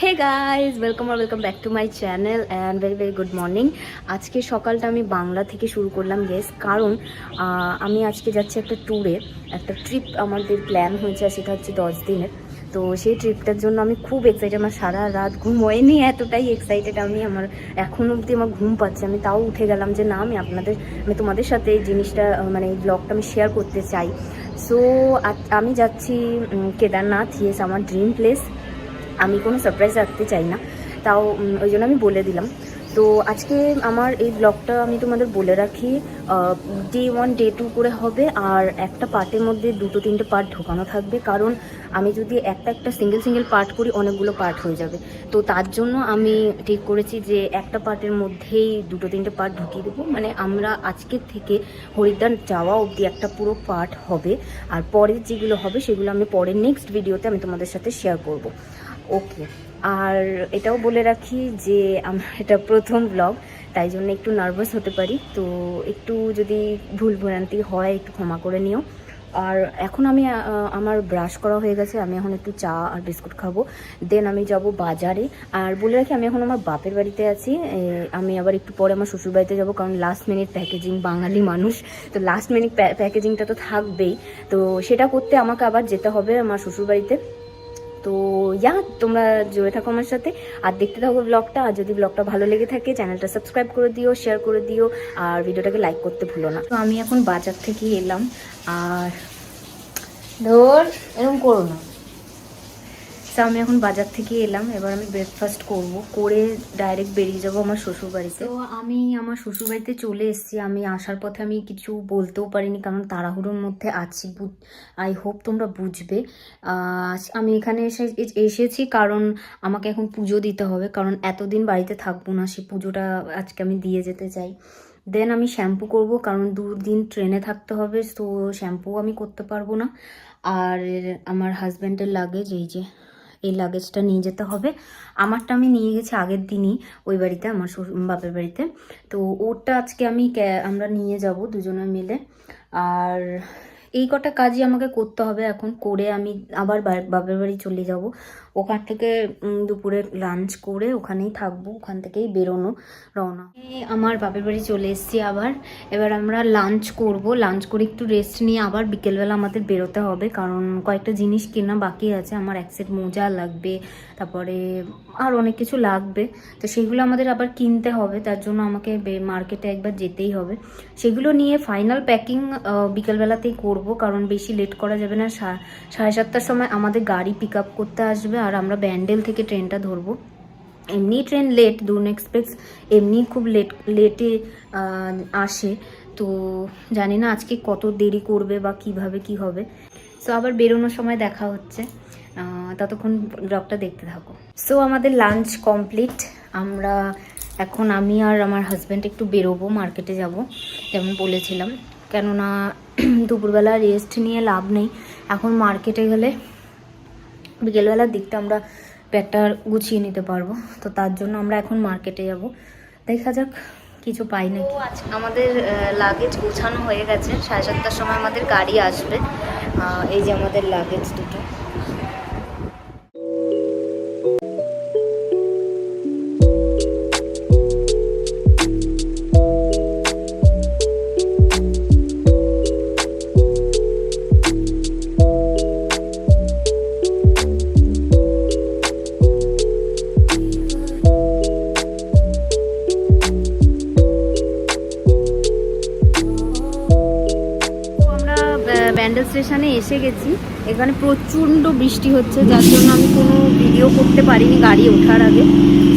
Hey guys welcome R welcome back to my channel and very very good morning আজকে সকালটা আমি বাংলা থেকে শুরু করলাম গেস কারণ আমি আজকে যাচ্ছি একটা ট্যুরে একটা ট্রিপ আমাদের প্ল্যান হয়েছে, সেটা হচ্ছে দশ দিনের। তো সেই ট্রিপটার জন্য আমি খুব এক্সাইটেড আমার সারা রাত ঘুম হয়নি এতটাই এক্সাইটেড আমি, আমার এখন অবধি আমার ঘুম পাচ্ছে। আমি তাও উঠে গেলাম যে না, আমি আপনাদের, আমি তোমাদের সাথে এই জিনিসটা মানে এই ব্লগটা আমি শেয়ার করতে চাই। সো আমি যাচ্ছি কেদারনাথ ইয়েস আমার ড্রিম প্লেস আমি কোনো সারপ্রাইজ রাখতে চাই না। তাও ওই জন্য আমি বলে দিলাম। তো আজকে আমার এই ব্লগটা আমি তোমাদের বলে রাখি ডে ওয়ান ডে টু করে হবে। আর একটা পার্টের মধ্যে দুটো, তিনটে পার্ট ঢোকানো থাকবে। কারণ আমি যদি একটা একটা সিঙ্গেল সিঙ্গেল পার্ট করি, অনেকগুলো পার্ট হয়ে যাবে। তো তার জন্য আমি ঠিক করেছি যে একটা পার্টের মধ্যেই দুটো, তিনটে পার্ট ঢুকিয়ে দেবো। মানে আমরা আজকের থেকে হরিদ্বার যাওয়া অবধি একটা পুরো পার্ট হবে। আর পরের যেগুলো হবে, সেগুলো আমি পরের নেক্সট ভিডিওতে আমি তোমাদের সাথে শেয়ার করব। ওকে আর এটাও বলে রাখি যে আমার এটা প্রথম ব্লগ তাই জন্য একটু নার্ভাস হতে পারি। তো একটু যদি ভুল ভ্রান্তি হয়, একটু ক্ষমা করে নিও। আর এখন আমি আমার ব্রাশ করা হয়ে গেছে, আমি এখন একটু চা আর বিস্কুট খাব। দেন আমি যাব বাজারে। আর বলে রাখি, আমি এখন আমার বাপের বাড়িতে আছি। আমি আবার একটু পরে আমার শ্বশুর বাড়িতে যাব, কারণ লাস্ট মিনিট প্যাকেজিং বাঙালি মানুষ। তো লাস্ট মিনিট প্যাকেজিংটা তো থাকবেই। তো সেটা করতে আমাকে আবার যেতে হবে আমার শ্বশুর বাড়িতে। তো ইয়া, তোমরা জুড়ে থাকো আমার সাথে, আর দেখতে থাকো ব্লগটা আর যদি ব্লগটা ভালো লেগে থাকে চ্যানেলটা সাবস্ক্রাইব করে দিও শেয়ার করে দিও, আর ভিডিওটাকে লাইক করতে ভুলো না। তো আমি এখন বাজার থেকে এলাম, আর ধর, এরকম করো না। তো আমি এখন বাজার থেকে এলাম। এবার আমি ব্রেকফাস্ট করব। করে ডাইরেক্ট বেরিয়ে যাব আমার শ্বশুর বাড়িতে তো আমি আমার শ্বশুর বাড়িতে চলে এসেছি। আমি আসার পথে আমি কিছু বলতেও পারিনি, কারণ তাড়াহুড়োর মধ্যে আছি। আই হোপ তোমরা বুঝবে। আমি এখানে এসে, এসেছি কারণ আমাকে এখন পুজো দিতে হবে। কারণ এতদিন বাড়িতে থাকব না, সে পুজোটা আজকে আমি দিয়ে যেতে চাই। দেন আমি শ্যাম্পু করব, কারণ দুদিন ট্রেনে থাকতে হবে। তো শ্যাম্পু আমি করতে পারব না। আর আমার হাজব্যান্ডের লাগেজ এই যে। এই লাগেজটা নিয়ে যেতে হবে। আমারটা আমি নিয়ে গেছি আগের দিনই ওই বাড়িতে, আমার বাপের বাড়িতে। তো ওটা আজকে আমি আমরা নিয়ে যাব দুজনে মিলে। আর এই কটা কাজই আমাকে করতে হবে এখন। করে আমি আবার বাপের বাড়ি চলে যাব। ওখান থেকে দুপুরে লাঞ্চ করে ওখানেই থাকব, ওখান থেকেই বেরোনো, রওনা। আমার বাপের বাড়ি চলে এসেছি আবার। এবার আমরা লাঞ্চ করব। লাঞ্চ করে একটু রেস্ট নিয়ে আবার বিকেলবেলা আমাদের বেরোতে হবে। কারণ কয়েকটা জিনিস কেনা বাকি আছে। আমার এক সেট মোজা লাগবে, তারপরে আর অনেক কিছু লাগবে। তো সেগুলো আমাদের আবার কিনতে হবে। তার জন্য আমাকে মার্কেটে একবার যেতেই হবে। সেগুলো নিয়ে ফাইনাল প্যাকিং বিকেলবেলাতেই করব। কারণ বেশি লেট করা যাবে না। সাড়ে সাতটার সময় আমাদের গাড়ি পিক আপ করতে আসবে আর আমরা ব্যান্ডেল থেকে ট্রেনটা ধরবো। এমনি ট্রেন লেট দুন এক্সপ্রেস এমনি খুব লেট লেটে আসে। তো জানি না আজকে কত দেরি করবে বা কীভাবে কি হবে। সো আবার বেরোনোর সময় দেখা হচ্ছে। ততক্ষণ ব্লগটা দেখতে থাকো। সো আমাদের লাঞ্চ কমপ্লিট আমরা এখন আমি আর আমার হাজব্যান্ড একটু বেরোবো মার্কেটে যাব, যেমন বলেছিলাম। কেননা দুপুরবেলা রেস্ট নিয়ে লাভ নেই। এখন মার্কেটে গেলে বিকেলবেলার দিকটা আমরা ব্যাগটা গুছিয়ে নিতে পারব। তো তার জন্য আমরা এখন মার্কেটে যাব। দেখা যাক কিছু পাই না আজ আমাদের লাগেজ গোছানো হয়ে গেছে। সাড়ে সাতটার সময় আমাদের গাড়ি আসবে। এই যে আমাদের লাগেজ দুটো। ব্যান্ডেল স্টেশনে এসে গেছি। এখানে প্রচণ্ড বৃষ্টি হচ্ছে, যার জন্য আমি কোনো ভিডিও করতে পারিনি গাড়ি ওঠার আগে।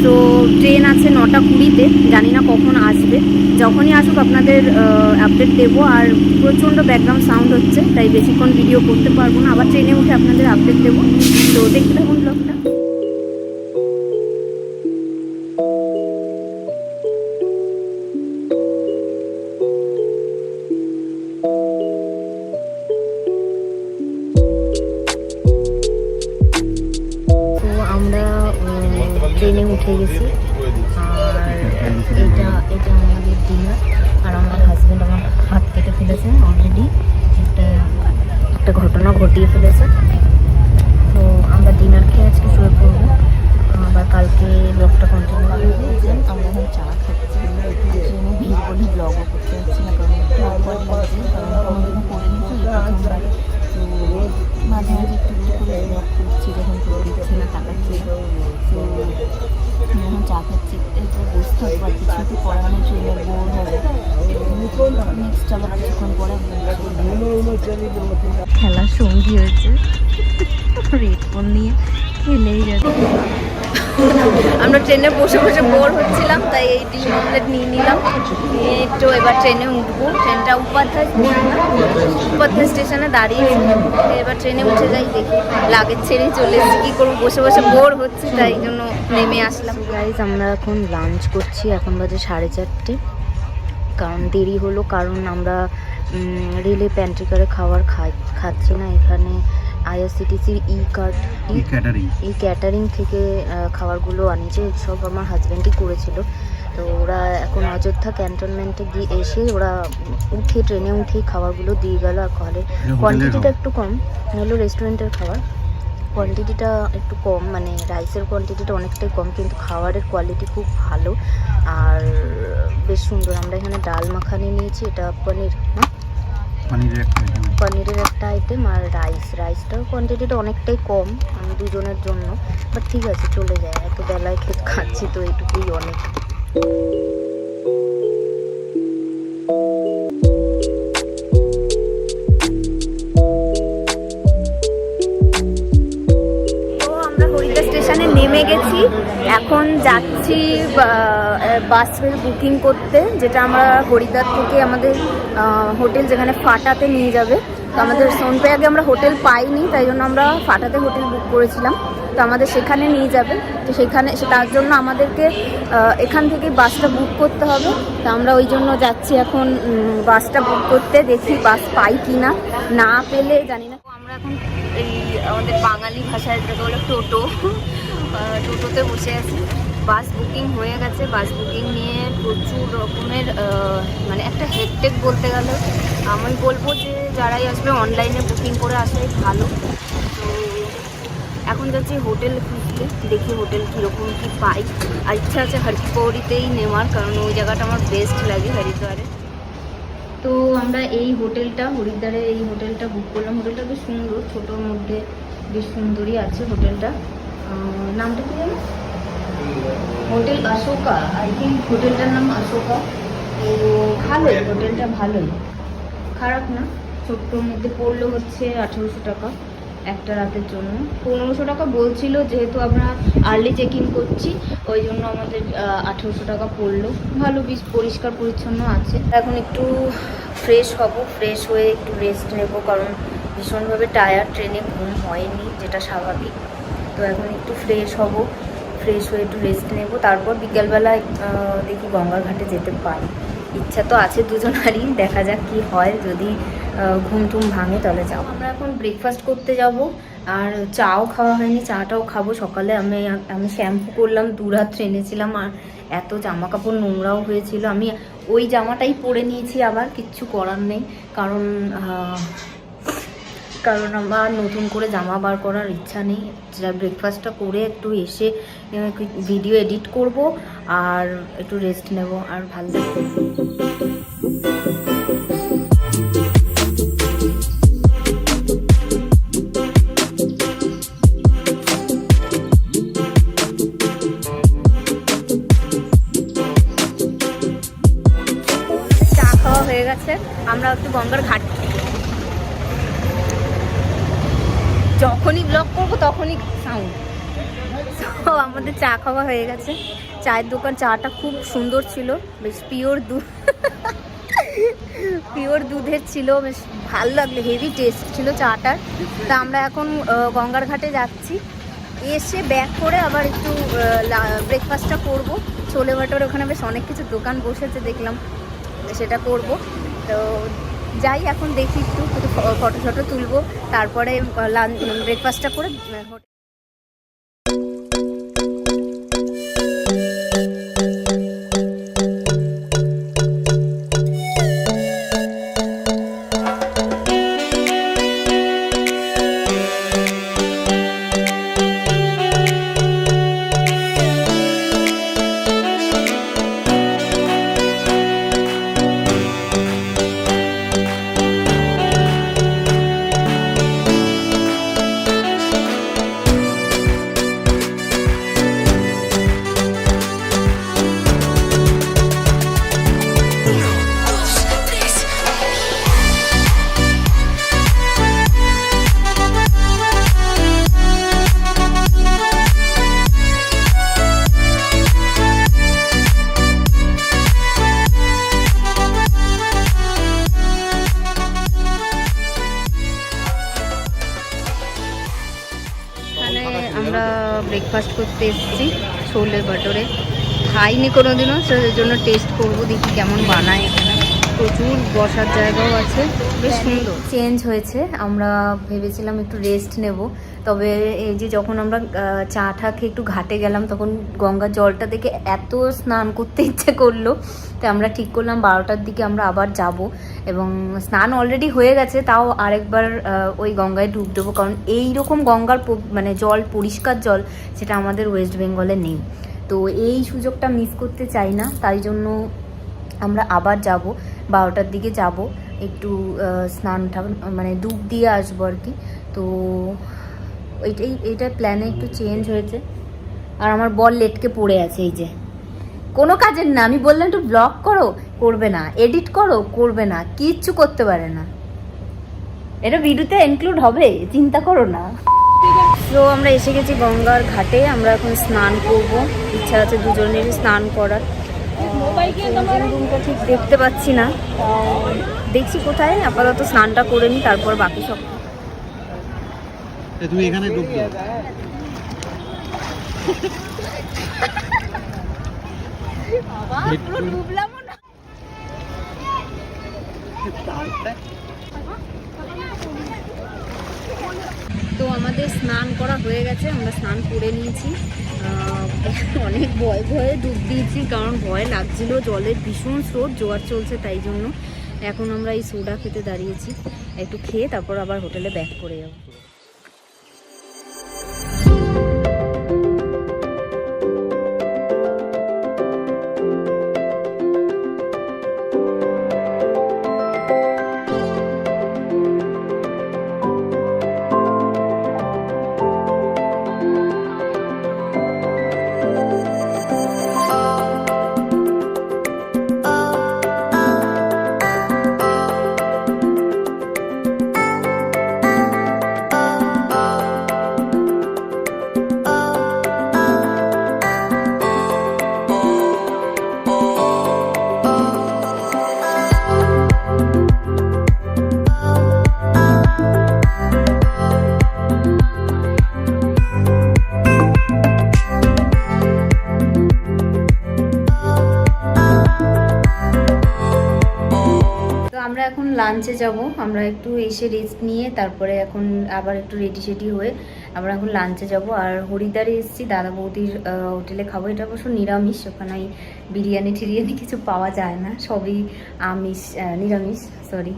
তো ট্রেন আছে নটা কুড়িতে, জানি না কখন আসবে। যখনই আসুক আপনাদের আপডেট দেবো। আর প্রচণ্ড ব্যাকগ্রাউন্ড সাউন্ড হচ্ছে, তাই বেশিক্ষণ ভিডিও করতে পারব না। আবার ট্রেনে উঠে আপনাদের আপডেট দেবো। তো দেখতে থাকুন উঠে গেছি। আর এটা এটা আমাদের ডিনার আর আমার হাজব্যান্ড আমার হাত কেটে ফেলেছে অলরেডি একটা একটা ঘটনা ঘটিয়ে ফেলেছে। তো আমরা ডিনার খেয়ে আজকে শুয়ে পড়ব। আহ, ব্লগটা কন্টিনিউ করছি আমরা চা খাচ্ছি। ব্লগও করতে পারছি না মাঝে মাঝে একটু করে ব্লগ করছি যখন কেউ দেখছে না তাকাচ্ছে। তো খাচ্ছি এরপর বুঝতে তো করার নেই বোর হবে। নেক্সট আবার কিছুক্ষণ পরে খেলার সঙ্গী হয়েছে। হেডফোন নিয়ে খেলেই যাচ্ছে। আমরা ট্রেনে বসে বসে বোর হচ্ছিলাম, তাই এই ডিম অমলেট নিয়ে নিলাম। নিয়ে একটু এবার ট্রেনে উঠবো। ট্রেনটা উপাধ্যায় উপাধ্যায় স্টেশনে দাঁড়িয়ে এবার ট্রেনে উঠে যাই, দেখি লাগেজ ছেড়ে চলে এসেছি। কী করব? বসে বসে বোর হচ্ছে, তাই জন্য নেমে আসলাম। গাইজ আমরা এখন লাঞ্চ করছি। এখন বাজে সাড়ে চারটে। কারণ দেরি হলো, কারণ আমরা রেলে প্যান্ট্রিকারে খাবার খাই খাচ্ছি না। এখানে আইআরসিটিসির ই কার্ড ই ক্যাটারিং। এই ক্যাটারিং থেকে খাবারগুলো আনিয়েছে সব আমার হাজব্যান্ডই করেছিল। তো ওরা এখন অযোধ্যা ক্যান্টনমেন্টে গিয়ে এসে ওরা উঠে ট্রেনে উঠেই খাবারগুলো দিয়ে গেল আর ঘরে কোয়ান্টিটিটা একটু কম হলো রেস্টুরেন্টের খাবার। কোয়ান্টিটিটা একটু কম মানে রাইসের কোয়ান্টিটিটা অনেকটাই কম কিন্তু খাবারের কোয়ালিটি খুব ভালো। আর বেশ সুন্দর আমরা এখানে ডাল মাখানি নিয়েছি এটা পনির হ্যাঁ? পানিরের একটা আইটেম আর রাইস রাইসটাও কোয়ান্টিটিটা অনেকটাই কম, আমি দুজনের জন্য বাট ঠিক আছে, চলে যায়, এত বেলায় খেতে খাচ্ছি তো এটুকুই অনেক। নেমে গেছি। এখন যাচ্ছি বাসের বুকিং করতে, যেটা আমরা হরিদ্বার থেকে আমাদের হোটেল যেখানে ফাটাতে নিয়ে যাবে। তো আমাদের সোনপে আগে আমরা হোটেল পাইনি, তাই জন্য আমরা ফাটাতে হোটেল বুক করেছিলাম। তো আমাদের সেখানে নিয়ে যাবে। তো সেখানে তার জন্য আমাদেরকে এখান থেকে বাসটা বুক করতে হবে। তো আমরা ওই জন্য যাচ্ছি এখন বাসটা বুক করতে, দেখি বাস পাই কি না না পেলে জানি না। আমরা এখন এই আমাদের বাঙালি ভাষায় যেটা বলে টোটো। টোটোতে বসে আছি। বাস বুকিং হয়ে গেছে। বাস বুকিং নিয়ে প্রচুর রকমের মানে একটা হেডটেক বলতে গেলে। আমি বলব যে যারাই আসবে, অনলাইনে বুকিং করে আসাই ভালো। এখন যাচ্ছি হোটেল খুঁজতে, দেখি হোটেল কীরকম কী পাই। আর ইচ্ছা আছে হরিপৌরিতেই নেওয়ার, কারণ ওই জায়গাটা আমার বেস্ট লাগে হরিদ্বারে। তো আমরা এই হোটেলটা, হরিদ্বারে এই হোটেলটা বুক করলাম। হোটেলটা বেশ সুন্দর, ছোটোর মধ্যে বেশ সুন্দরই আছে হোটেলটা। নামটা কি জানো? হোটেল অশোকা আই থিঙ্ক হোটেলটার নাম অশোকা তো ভালোই, হোটেলটা ভালোই। খারাপ না, ছোট্টর মধ্যে পড়ল হচ্ছে আঠেরোশো টাকা একটা রাতের জন্য। পনেরোশো টাকা বলছিল, যেহেতু আমরা আর্লি চেক ইন করছি, ওই জন্য আমাদের আঠেরোশো টাকা পড়ল। ভালো, বেশ পরিষ্কার, পরিচ্ছন্ন আছে। এখন একটু ফ্রেশ হব ফ্রেশ হয়ে একটু রেস্ট নেব, কারণ ভীষণভাবে টায়ার ট্রেনে ঘুম হয়নি, যেটা স্বাভাবিক। তো এখন একটু ফ্রেশ হব। ফ্রেশ হয়ে একটু রেস্ট নেব। তারপর বিকেলবেলায় দেখি গঙ্গার ঘাটে যেতে পারি। ইচ্ছা তো আছে দুজনারই। দেখা যাক কি হয়। যদি ঘুম টুম ভাঙে তাহলে যাও আমরা এখন ব্রেকফাস্ট করতে যাব। আর চাও খাওয়া হয়নি। চাটাও খাব। সকালে আমি আমি শ্যাম্পু করলাম। দু রাত ট্রেনেছিলাম আর এত জামা কাপড় নোংরাও হয়েছিল। আমি ওই জামাটাই পরে নিয়েছি আবার। কিচ্ছু করার নেই। কারণ কারণ আমার নতুন করে জামা বার করার ইচ্ছা নেই। যা ব্রেকফাস্টটা করে একটু এসে ভিডিও এডিট করব আর একটু রেস্ট নেব আর ভালো আমরা একটু গঙ্গার ঘাট যখনই ব্লগ করব তখনই সাউন্ড তো আমাদের চা খাওয়া হয়ে গেছে। চায়ের দোকান চাটা খুব সুন্দর ছিল, বেশ পিওর দুধ। পিওর দুধের ছিল, বেশ ভালো লাগল হেভি টেস্ট ছিল চাটার। তা আমরা এখন গঙ্গার ঘাটে যাচ্ছি। এসে ব্যাক করে আবার একটু ব্রেকফাস্টটা করব। ছোলে ভাটোর ওখানে বেশ অনেক কিছু দোকান বসেছে দেখলাম, সেটা করব। তো যাই, এখন দেখি একটু ফটো ফটো তুলবো। তারপরে লাঞ্চ ব্রেকফাস্টটা করে আহ, করতে এসেছি ছোলে ভটোরে খাইনি কোনোদিনও সেটার জন্য টেস্ট করব দেখি কেমন বানায় এখানে। প্রচুর বসার জায়গাও আছে। বেশ সুন্দর। চেঞ্জ হয়েছে। আমরা ভেবেছিলাম একটু রেস্ট নেব। তবে এই যে যখন আমরা চা টা খেয়ে একটু ঘাটে গেলাম তখন গঙ্গার জলটা দেখে এত স্নান করতে ইচ্ছে করল তাই আমরা ঠিক করলাম বারোটার দিকে আমরা আবার যাব। এবং স্নান অলরেডি হয়ে গেছে তাও আরেকবার ওই গঙ্গায় ডুব দেবো। কারণ এই রকম গঙ্গার মানে জল পরিষ্কার জল সেটা আমাদের ওয়েস্ট বেঙ্গলে নেই। তো এই সুযোগটা মিস করতে চাই না। তাই জন্য আমরা আবার যাব। বারোটার দিকে যাব। একটু স্নান টান- মানে ডুব দিয়ে আসব আর কি। তো এইটাই, এইটার প্ল্যানে একটু চেঞ্জ হয়েছে। আর আমার বল লেটকে পড়ে আছে এই যে। কোনো কাজের না, আমি বললাম একটু ব্লগ করো, করবে না। এডিট করো, করবে না। কিচ্ছু করতে পারে না। এটা ভিডিওতে ইনক্লুড হবে, চিন্তা করো না। তো আমরা এসে গেছি গঙ্গার ঘাটে। আমরা এখন স্নান করব। ইচ্ছা আছে দুজনেরই স্নান করার। ঠিক দেখতে পাচ্ছি না। দেখছি কোথায় আপাতত স্নানটা করে নিই তারপর বাকি সব। তুমি এখানে ডুব দাও। পুরো ডুবলামও না। তো আমাদের স্নান করা হয়ে গেছে, আমরা স্নান করে নিয়েছি। অনেক ভয় ভয়ে ডুব দিয়েছি, কারণ ভয় লাগছিল, জলের ভীষণ স্রোত, জোয়ার চলছে তাই জন্য। এখন আমরা এই সোডা খেতে দাঁড়িয়েছি। একটু খেয়ে তারপর আবার হোটেলে ব্যাক করে যাব। যাব। আমরা একটু এসে রেস্ট নিয়ে তারপরে এখন আবার একটু রেডি সেডি হয়ে আমরা এখন লাঞ্চে যাব। আর হরিদ্বারে এসেছি, দাদা বৌদির হোটেলে খাব। এটা অবশ্য নিরামিষ, ওখানে ওই বিরিয়ানি টিরিয়ানি কিছু পাওয়া যায় না। সবই আমিষ নিরামিষ সরি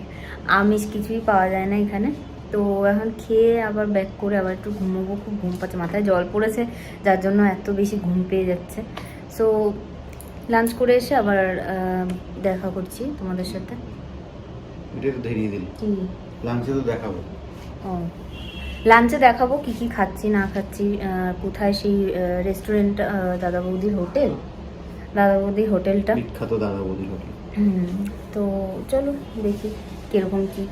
আমিষ কিছুই পাওয়া যায় না এখানে। তো এখন খেয়ে আবার ব্যাক করে আবার একটু ঘুমোবো। খুব ঘুম পাচ্ছে, মাথায় জল পড়েছে, যার জন্য এত বেশি ঘুম পেয়ে যাচ্ছে। সো লাঞ্চ করে এসে আবার দেখা করছি তোমাদের সাথে। এটা ধরিয়ে দিল লাঞ্চে তো দেখাবো। লাঞ্চে দেখাবো কি কি খাচ্ছি না খাচ্ছি কোথায় সেই রেস্টুরেন্ট দাদা বৌদির হোটেল? দাদা বৌদির হোটেলটা? বিখ্যাত দাদা বৌদির হোটেল। হুম, তো চলো দেখি কীরকম কি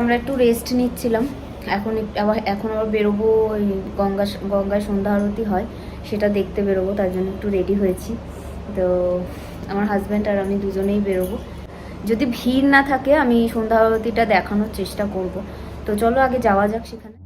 আমরা একটু রেস্ট নিচ্ছিলাম। এখন আবার এখন আবার বেরোবো ওই গঙ্গা, গঙ্গায় সন্ধ্যা আরতি হয়, সেটা দেখতে বেরোবো, তার জন্য একটু রেডি হয়েছি। তো আমার হাজব্যান্ড আর আমি দুজনেই বেরোবো। যদি ভিড় না থাকে, আমি সন্ধ্যা আরতিটা দেখানোর চেষ্টা করব। তো চলো আগে যাওয়া যাক সেখানে।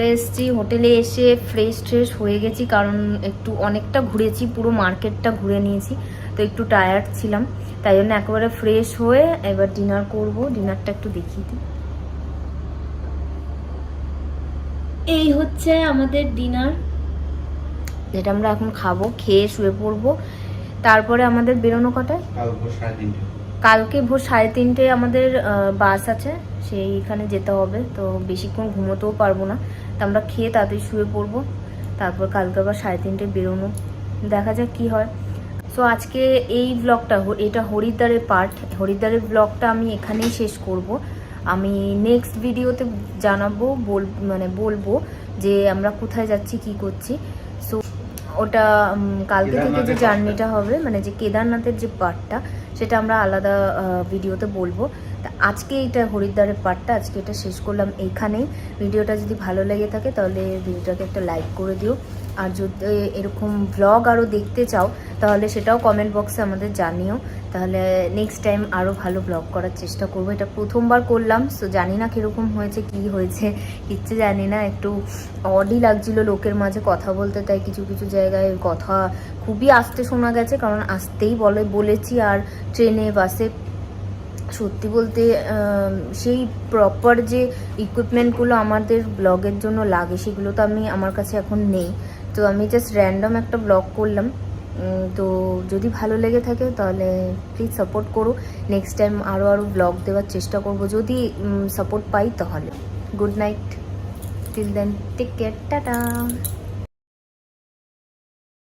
চলে এসেছি হোটেলে এসে ফ্রেশ ট্রেশ হয়ে গেছি কারণ একটু অনেকটা ঘুরেছি পুরো মার্কেটটা ঘুরে নিয়েছি তো একটু টায়ার্ড ছিলাম তাই জন্য একেবারে ফ্রেশ হয়ে এবার ডিনার করব ডিনারটা একটু দেখিয়ে দিই। এই হচ্ছে আমাদের ডিনার যেটা আমরা এখন খাব খেয়ে শুয়ে পড়ব তারপরে আমাদের বেরোনো কটায়? কালকে ভোর সাড়ে তিনটে। আমাদের বাস আছে সেইখানে যেতে হবে তো বেশিক্ষণ ঘুমোতেও পারব না তো আমরা খেয়ে তাড়াতাড়ি শুয়ে পড়ব। তারপর কালকে আবার সাড়ে তিনটে বেরোনো। দেখা যাক কি হয়। সো আজকে এই ব্লগটা এটা হরিদ্বারের পার্ট হরিদ্বারের ব্লগটা আমি এখানেই শেষ করব। আমি নেক্সট ভিডিওতে জানাব বল মানে বলব যে আমরা কোথায় যাচ্ছি কি করছি। সো ওটা কালকে থেকে যে জার্নিটা হবে মানে যে কেদারনাথের যে পার্টটা সেটা আমরা আলাদা ভিডিওতে বলব। আজকে এটা হরিদ্বারের পার্টটা আজকে এটা শেষ করলাম এইখানেই। ভিডিওটা যদি ভালো লেগে থাকে তাহলে ভিডিওটাকে একটা লাইক করে দিও। আর যদি এরকম ভ্লগ আরও দেখতে চাও, তাহলে সেটাও কমেন্ট বক্সে আমাদের জানিও। তাহলে নেক্সট টাইম আরও ভালো ব্লগ করার চেষ্টা করব। এটা প্রথমবার করলাম সো জানি না কীরকম হয়েছে, কি হয়েছে, কিচ্ছু জানি না। একটু অডই লাগছিল লোকের মাঝে কথা বলতে, তাই কিছু কিছু জায়গায় কথা খুবই আস্তে শোনা গেছে, কারণ আসতেই বলে, বলেছি আর ট্রেনে, বাসে সত্যি বলতে সেই প্রপার যে ইকুইপমেন্টগুলো আমাদের ব্লগের জন্য লাগে, সেগুলো তো আমি আমার কাছে এখন নেই। তো আমি জাস্ট র্যান্ডম একটা ব্লগ করলাম। তো যদি ভালো লেগে থাকে তাহলে প্লিজ সাপোর্ট করো। নেক্সট টাইম আরও আরও ব্লগ দেওয়ার চেষ্টা করব। যদি সাপোর্ট পাই তাহলে। Good night till then take care tata